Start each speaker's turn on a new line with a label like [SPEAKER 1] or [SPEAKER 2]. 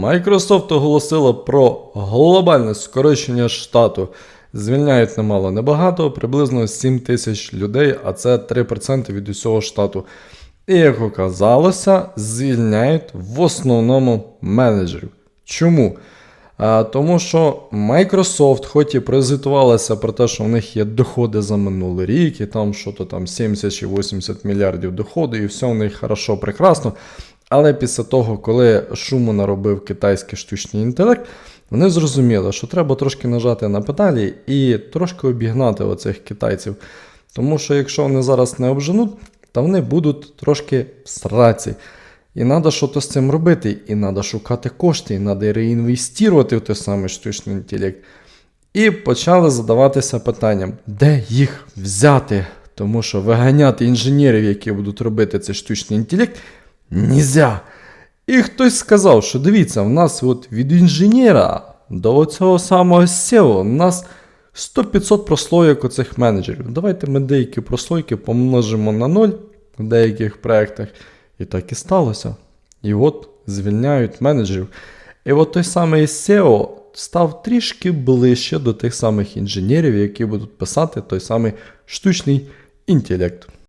[SPEAKER 1] Microsoft оголосила про глобальне скорочення штату. Звільняють немало небагато, приблизно 7 тисяч людей, а це 3% від усього штату. І як оказалося, звільняють в основному менеджерів. Чому? А, тому що Microsoft, хоч і презентувалася про те, що в них є доходи за минулий рік, і там що то там 70 чи 80 мільярдів доходу, і все в них хорошо, прекрасно. Але після того, коли шуму наробив китайський штучний інтелект, вони зрозуміли, що треба трошки нажати на педалі і трошки обігнати оцих китайців. Тому що якщо вони зараз не обженуть, то вони будуть трошки в сраці. І треба щось з цим робити, і треба шукати кошти, і треба реінвестувати в той самий штучний інтелект. І почали задаватися питанням, де їх взяти? Тому що виганяти інженерів, які будуть робити цей штучний інтелект, нельзя. І хтось сказав, що дивіться, в нас от від інженера до цього самого SEO, у нас 100-500 прослойок оцих менеджерів. Давайте ми деякі прослойки помножимо на 0 в деяких проєктах. І так і сталося. І от звільняють менеджерів. І от той самий SEO став трішки ближче до тих самих інженерів, які будуть писати той самий штучний інтелект.